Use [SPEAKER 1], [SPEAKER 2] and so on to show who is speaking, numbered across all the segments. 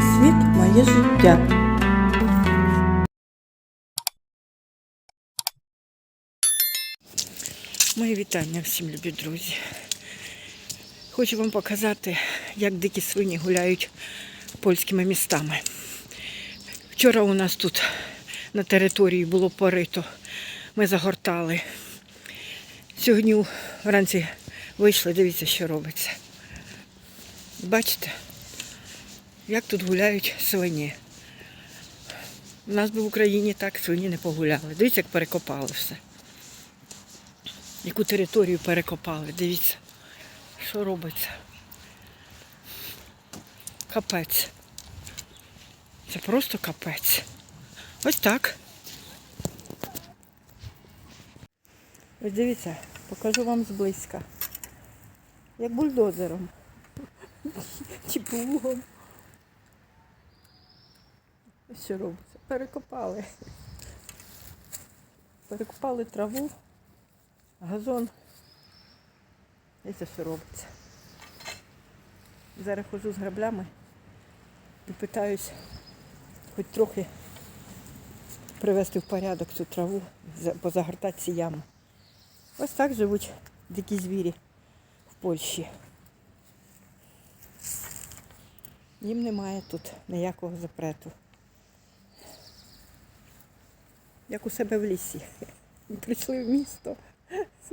[SPEAKER 1] своє життя.
[SPEAKER 2] Мої вітання всім, любі друзі. Хочу вам показати, як дикі свині гуляють польськими містами. Вчора у нас тут на території було порито. Ми загортали. Сьогодні вранці вийшли, дивіться, що робиться. Бачите, як тут гуляють свині. У нас би в Україні так свині не погуляли. Дивіться, як перекопали все яку територію перекопали. Дивіться, що робиться. Капець. Це просто капець. Ось так. Ось дивіться, покажу вам зблизька. Як бульдозером. Чи плугом. Що робиться. Перекопали. Перекопали траву. Газон. І це все робиться. Зараз ходжу з граблями і питаюсь хоч трохи привести в порядок цю траву, позагортати ці ями. Ось так живуть дикі звірі в Польщі. Їм немає тут ніякого запрету. Як у себе в лісі. Прийшли в місто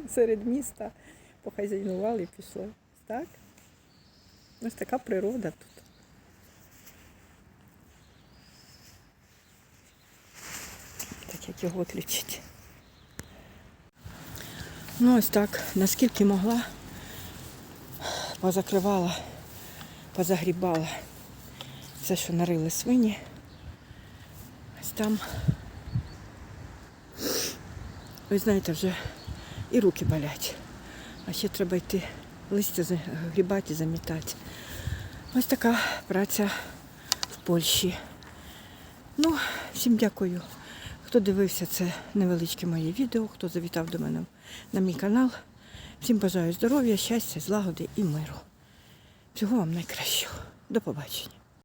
[SPEAKER 2] серед міста, похазяйнували і пішли. Так? Ось така природа тут. Так як його виключити. Ну ось так, наскільки могла, позакривала, позагрібала все, що нарили свині. Ось там. Ви знаєте, вже і руки болять. А ще треба йти листя загрібати і замітати. Ось така праця в Польщі. Ну, всім дякую, хто дивився це невеличке моє відео, хто завітав до мене на мій канал. Всім бажаю здоров'я, щастя, злагоди і миру. Всього вам найкращого. До побачення.